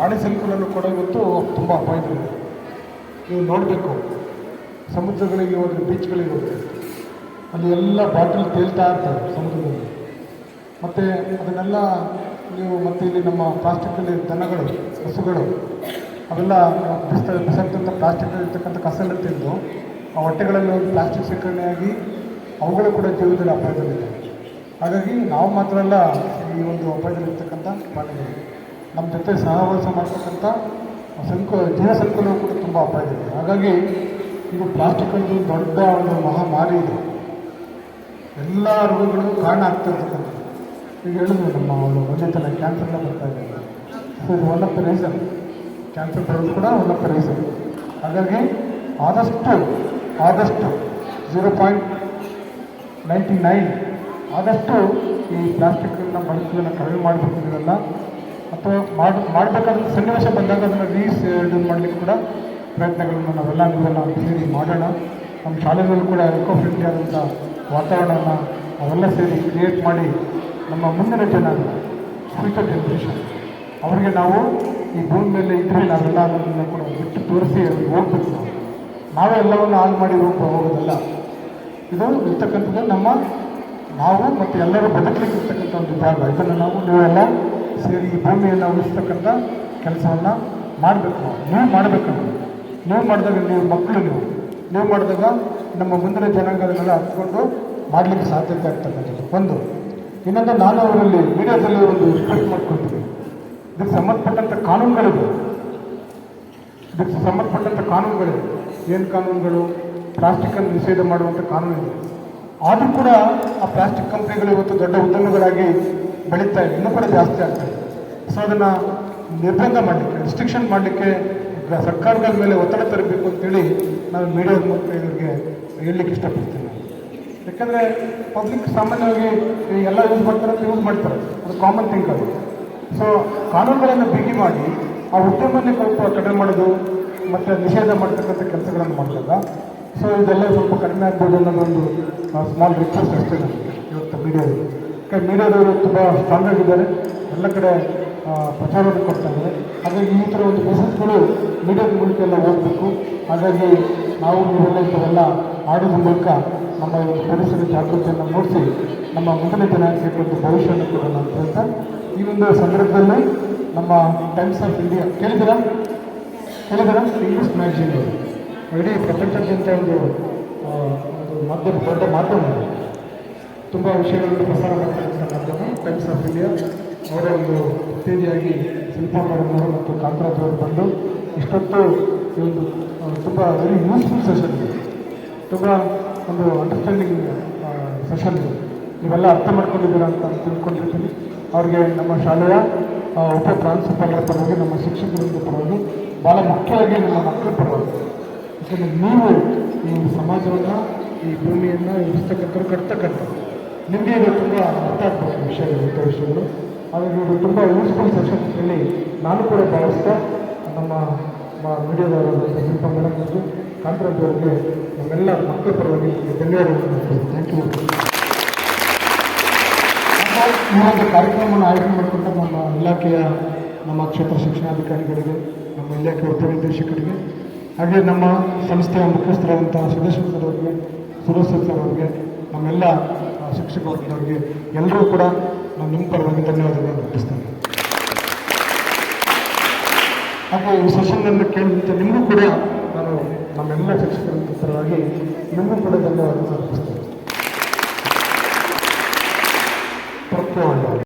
ಪ್ರಾಣಿ ಸಂಕುಲನ್ನು ಕೂಡ ಇವತ್ತು ತುಂಬ ಇದೆ. ನೀವು ನೋಡಬೇಕು, ಸಮುದ್ರಗಳಿಗೆ ಹೋದ್ರೆ ಬೀಚ್ಗಳಿಗೆ ಹೋದ್ರೆ, ಅಲ್ಲಿ ಎಲ್ಲ ಬಾಟಲ್ ತೇಲ್ತಾ ಇರ್ತವೆ ಸಮುದ್ರದಲ್ಲಿ. ಮತ್ತು ಅದನ್ನೆಲ್ಲ ನೀವು ಮತ್ತು ಇಲ್ಲಿ ನಮ್ಮ ಪ್ಲಾಸ್ಟಿಕ್ಕಲ್ಲಿ ದನಗಳು, ಹಸುಗಳು, ಅವೆಲ್ಲ ಬಿಸ್ತ ಬಿಸಾಕ್ತಂಥ ಪ್ಲಾಸ್ಟಿಕ್ಕಲ್ಲಿ ಇರ್ತಕ್ಕಂಥ ಕಸೆಲ್ಲ ತಿಂದು, ಆ ಹೊಟ್ಟೆಗಳಲ್ಲಿ ಒಂದು ಪ್ಲಾಸ್ಟಿಕ್ ಶೇಖರಣೆಯಾಗಿ ಅವುಗಳು ಕೂಡ ಜೀವನದಲ್ಲಿ ಅಪಾಯದಲ್ಲಿದೆ. ಹಾಗಾಗಿ ನಾವು ಮಾತ್ರ ಅಲ್ಲ, ಈ ಒಂದು ಅಪಾಯದಲ್ಲಿರ್ತಕ್ಕಂಥ ಪ್ರಾಣಿಗಳು. ನಮ್ಮ ಜೊತೆ ಸಹವಾಸ ಮಾಡ್ತಕ್ಕಂಥ ಸಂಕು ಜೀವ ಸಂಕುಲವು ಕೂಡ ತುಂಬ ಅಪಾಯ ಇದೆ ಹಾಗಾಗಿ ಇದು ಪ್ಲಾಸ್ಟಿಕ್ ಒಂದು ದೊಡ್ಡ ಒಂದು ಮಹಾಮಾರಿ ಇದೆ. ಎಲ್ಲ ರೋಗಗಳು ಕಾರಣ ಆಗ್ತಾ ಇರ್ತಕ್ಕಂಥದ್ದು. ಈಗ ಹೇಳಿದ್ರು ನಮ್ಮ ಒಂದು ಒಂದೇ ತಲೆ ಕ್ಯಾನ್ಸರ್ನ ಬರ್ತಾ ಇದೆ. ಸೊ ಇದು one of the reason cancer ಬರೋದು ಕೂಡ ಒನ್ ಆಫ್ ದ ರೀಸನ್ ಹಾಗಾಗಿ ಆದಷ್ಟು ಆದಷ್ಟು ಝೀರೋ ಪಾಯಿಂಟ್ ನೈಂಟಿ ನೈನ್ ಆದಷ್ಟು ಈ ಪ್ಲಾಸ್ಟಿಕ್ನ ಬಳಕೆಯನ್ನು ಕಡಿಮೆ ಮಾಡಬೇಕು ಇದೆಲ್ಲ ಅಥವಾ ಮಾಡಿ, ಮಾಡಬೇಕಾದ ಸನ್ನಿವೇಶ ಬಂದಾಗ ಅದನ್ನು ರೀಸ್ ಇದು ಮಾಡಲಿಕ್ಕೆ ಕೂಡ ಪ್ರಯತ್ನಗಳನ್ನು ನಾವೆಲ್ಲ ನೀವೆಲ್ಲ ಸೇರಿ ಮಾಡೋಣ. ನಮ್ಮ ಶಾಲೆಗಳು ಕೂಡ ಎಕೋ ಫ್ರೆಂಡ್ಲಿ ಆದಂಥ ವಾತಾವರಣನ ಅವೆಲ್ಲ ಸೇರಿ ಕ್ರಿಯೇಟ್ ಮಾಡಿ ನಮ್ಮ ಮುಂದಿನ ಜನ ಫ್ಯೂಚರ್ ಜನ್ರೇಷನ್ ಅವರಿಗೆ ನಾವು ಈ ಭೂಮಿ ಮೇಲೆ ಇದ್ದರೆ ನಾವೆಲ್ಲ ಅದನ್ನು ಕೂಡ ಬಿಟ್ಟು ತೋರಿಸಿ ಅವ್ರಿಗೆ ಹೋಗ್ಬೇಕು ನಾವು. ನಾವೇ ಎಲ್ಲವನ್ನು ಆನ್ ಮಾಡಿ ಹೋಗ್ಬೋ, ಹೋಗೋದಲ್ಲ. ಇದು ಇರ್ತಕ್ಕಂಥದ್ದು ನಮ್ಮ ನಾವು ಮತ್ತು ಎಲ್ಲರೂ ಬದುಕಲಿಕ್ಕೆ ಇರ್ತಕ್ಕಂಥ ಒಂದು ಜಾಗ. ಇದನ್ನು ನಾವು ನೀವೆಲ್ಲ ಸೇರಿ ಈ ಭೂಮಿಯನ್ನು ಉಳಿಸ್ತಕ್ಕಂಥ ಕೆಲಸವನ್ನು ಮಾಡಬೇಕು ನಾವು. ಮಾಡಬೇಕು ನಾವು. ಮಾಡಿದಾಗ ನೀವು ಮಕ್ಕಳು ನೀವು. ನೀವು ಮಾಡಿದಾಗ ನಮ್ಮ ಮುಂದಿನ ಜನಾಂಗದನ್ನೆಲ್ಲ ಹತ್ಕೊಂಡು ಮಾಡಲಿಕ್ಕೆ ಸಾಧ್ಯತೆ ಆಗ್ತಕ್ಕಂಥದ್ದು. ಒಂದು, ಇನ್ನೊಂದು ನಾನು ಅವರಲ್ಲಿ ಮೀಡಿಯಾದಲ್ಲಿ ಒಂದು ರಿಕ್ವೆಸ್ಟ್ ಮಾಡ್ಕೊಳ್ತೀನಿ. ಇದಕ್ಕೆ ಸಂಬಂಧಪಟ್ಟಂಥ ಕಾನೂನುಗಳಿವೆ ಇದಕ್ಕೆ ಸಂಬಂಧಪಟ್ಟಂಥ ಕಾನೂನುಗಳಿವೆ ಏನು ಕಾನೂನುಗಳು? ಪ್ಲಾಸ್ಟಿಕ್ಕನ್ನು ನಿಷೇಧ ಮಾಡುವಂಥ ಇದೆ ಆದರೂ ಕೂಡ ಆ ಪ್ಲಾಸ್ಟಿಕ್ ಕಂಪ್ನಿಗಳು ಇವತ್ತು ದೊಡ್ಡ ಉದ್ಯಮಗಳಾಗಿ ಬೆಳೀತಾ ಇದೆ. ಇನ್ನೂ ಕೂಡ ಜಾಸ್ತಿ ಆಗ್ತಾ ಇದೆ ಸೊ ಅದನ್ನು ನಿರ್ಬಂಧ ಮಾಡಲಿಕ್ಕೆ ರಿಸ್ಟ್ರಿಕ್ಷನ್ ಮಾಡಲಿಕ್ಕೆ ಸರ್ಕಾರಗಳ ಮೇಲೆ ಒತ್ತಡ ತರಬೇಕು ಅಂತೇಳಿ ನಾನು ಮೀಡಿಯಾದ ಮೂಲಕ ಇವರಿಗೆ ಹೇಳಲಿಕ್ಕೆ ಇಷ್ಟಪಡ್ತೀನಿ. ಯಾಕಂದರೆ ಪಬ್ಲಿಕ್ ಸಾಮಾನ್ಯವಾಗಿ ಎಲ್ಲ ಯೂಸ್ ಮಾಡ್ತಾರೆ ಅಂತ ಯೂಸ್ ಮಾಡ್ತಾರೆ. ಅದು ಕಾಮನ್ ಥಿಂಗ್ ಅದು. ಸೊ ಕಾನೂನುಗಳನ್ನು ಬಿಗಿ ಮಾಡಿ, ಆ ಉದ್ಯಮನೇ ಸ್ವಲ್ಪ ಕಡಿಮೆ ಮಾಡೋದು, ಮತ್ತು ನಿಷೇಧ ಮಾಡ್ತಕ್ಕಂಥ ಕೆಲಸಗಳನ್ನು ಮಾಡಿದಾಗ ಸೊ ಇದೆಲ್ಲ ಸ್ವಲ್ಪ ಕಡಿಮೆ ಆಗ್ಬೋದು ಅನ್ನೋದೊಂದು ಸ್ಮಾಲ್ ರಿಕ್ವೆಸ್ಟ್ ಅಷ್ಟೇ ನನಗೆ ಇವತ್ತು ಮೀಡಿಯಾದಲ್ಲಿ ಮೀಡಿಯಾದವರು ತುಂಬ ಸ್ಟ್ರಾಂಗ್ ಆಗಿದ್ದಾರೆ ಎಲ್ಲ ಕಡೆ ಪ್ರಚಾರವನ್ನು ಕೊಡ್ತಾ ಇದ್ದಾರೆ. ಹಾಗಾಗಿ ಈ ಥರ ಒಂದು ಮೆಸೇಜ್ಗಳು ಮೀಡಿಯಾದ ಮೂಲಕ ಎಲ್ಲ ಹೋಗಬೇಕು. ಹಾಗಾಗಿ ನಾವು ನೀವೆಲ್ಲ ಇಂಥವೆಲ್ಲ ಆಡೋದ್ರ ಮೂಲಕ ನಮ್ಮ ಈ ಪರಿಸರ ಜಾಗೃತಿಯನ್ನು ಮೂಡಿಸಿ, ನಮ್ಮ ಮುಂದಿನ ಜನಾಂಗಕ್ಕೆ ಭವಿಷ್ಯವನ್ನು ಕೊಡೋಣ ಅಂತ ಹೇಳ್ತಾ, ಈ ಒಂದು ಸಂದರ್ಭದಲ್ಲಿ ನಮ್ಮ ಟೈಮ್ಸ್ ಆಫ್ ಇಂಡಿಯಾ ಕೇಳಿದಿರ ಕೇಳಿದಿರ ಇಂಗ್ಲೀಷ್ ಮ್ಯಾಗಝೀನ್ ಇಡೀ ಪ್ರಪಂಚದಾದ್ಯಂತ ಒಂದು ಒಂದು ಮಾಧ್ಯಮ, ದೊಡ್ಡ ಮಾಧ್ಯಮ. ತುಂಬ ವಿಷಯಗಳನ್ನು ಪ್ರಸಾರ ಮಾಡ್ತಕ್ಕಂಥ ಮಾಧ್ಯಮ ಟೈಮ್ಸ್ ಆಫ್ ಇಂಡಿಯಾ ಅವರ ಒಂದು ಪ್ರತಿನಿಧಿಯಾಗಿ ಶಿಲ್ಪಾಮರವರು ಮತ್ತು ಕಾಂತರಾಜವರು ಬಂದು ಇಷ್ಟೊತ್ತು ಈ ಒಂದು ತುಂಬ ವೆರಿ ಯೂಸ್ಫುಲ್ ಸೆಷನ್ ಇದೆ. ತುಂಬ ಒಂದು ಅಂಡರ್ಸ್ಟ್ಯಾಂಡಿಂಗ್ ಸೆಷನ್ ಇದೆ. ನೀವೆಲ್ಲ ಅರ್ಥ ಮಾಡ್ಕೊಂಡಿದ್ದೀರಾ ಅಂತ ತಿಳ್ಕೊಂಡಿರ್ತೀನಿ. ಅವ್ರಿಗೆ ನಮ್ಮ ಶಾಲೆಯ ಉಪ ಪ್ರಾಂಶುಪಾಲರ ಪರವಾಗಿ, ನಮ್ಮ ಶಿಕ್ಷಕರಿಂದ ಪರವಾಗಿ ಭಾಳ ಮುಖ್ಯವಾಗಿ ನಮ್ಮ ಮಕ್ಕಳ ಪರವಾಗಿ. ಯಾಕಂದರೆ ನೀವು ಈ ಸಮಾಜವನ್ನು, ಈ ಭೂಮಿಯನ್ನು ಉಳಿಸ್ತಕ್ಕಂಥವ್ರು ಕಟ್ತಕ್ಕಂಥ ನಿಮಗೆ ತುಂಬ ಅರ್ಥ ಆಗ್ಬೇಕು ವಿಷಯ ಇಂಥ ವಿಷಯಗಳು ಹಾಗಾಗಿ ತುಂಬ ಯೂಸ್ಫುಲ್ ಸೆಷನ್ ಹೇಳಿ ನಾನು ಕೂಡ ಭಾವಿಸ್ತಾ ನಮ್ಮ ಮೀಡಿಯಾದವರಾದಂಥ ಶಿಲ್ಪ ಮೇಡಮ್ ಮತ್ತು ಕಾಂತರಾಜ್ ಅವರಿಗೆ ನಮ್ಮೆಲ್ಲ ಮಕ್ಕಳ ಪರವಾಗಿ ಧನ್ಯವಾದಗಳು ಥ್ಯಾಂಕ್ ಯು ಈ ಒಂದು ಕಾರ್ಯಕ್ರಮವನ್ನು ಆಯೋಜನೆ ಮಾಡಿಕೊಂಡ ನಮ್ಮ ಇಲಾಖೆಯ, ನಮ್ಮ ಕ್ಷೇತ್ರ ಶಿಕ್ಷಣಾಧಿಕಾರಿಗಳಿಗೆ, ನಮ್ಮ ಇಲಾಖೆ ಉಪನಿರ್ದೇಶಕರಿಗೆ ಹಾಗೆ ನಮ್ಮ ಸಂಸ್ಥೆಯ ಮುಖ್ಯಸ್ಥರಾದಂಥ ಸದಸ್ಯರವರಿಗೆ ಸರ್ ಅವರಿಗೆ, ಸುರೇಶ್ ಸರ್ ಅವರಿಗೆ, ನಮ್ಮೆಲ್ಲ ಆ, ಶಿಕ್ಷಕ ವರ್ಗದವರಿಗೆ ಎಲ್ಲರೂ ಕೂಡ ನಾನು ನಿಮ್ಮ ಪರವಾಗಿ ಧನ್ಯವಾದಗಳನ್ನು ಅರ್ಪಿಸ್ತೇನೆ. ಹಾಗೆ ಈ ಸೆಷನ್ನನ್ನು ಕೇಳಿದಂತೆ ನಿಮಗೂ ಕೂಡ ನಾನು ನಮ್ಮೆಲ್ಲ ಶಿಕ್ಷಕರ ಪರವಾಗಿ ನಿಮಗೂ ಕೂಡ ಧನ್ಯವಾದಗಳನ್ನು ಅರ್ಪಿಸ್ತೇನೆ. ಪ್ರತ್ಯೇಕ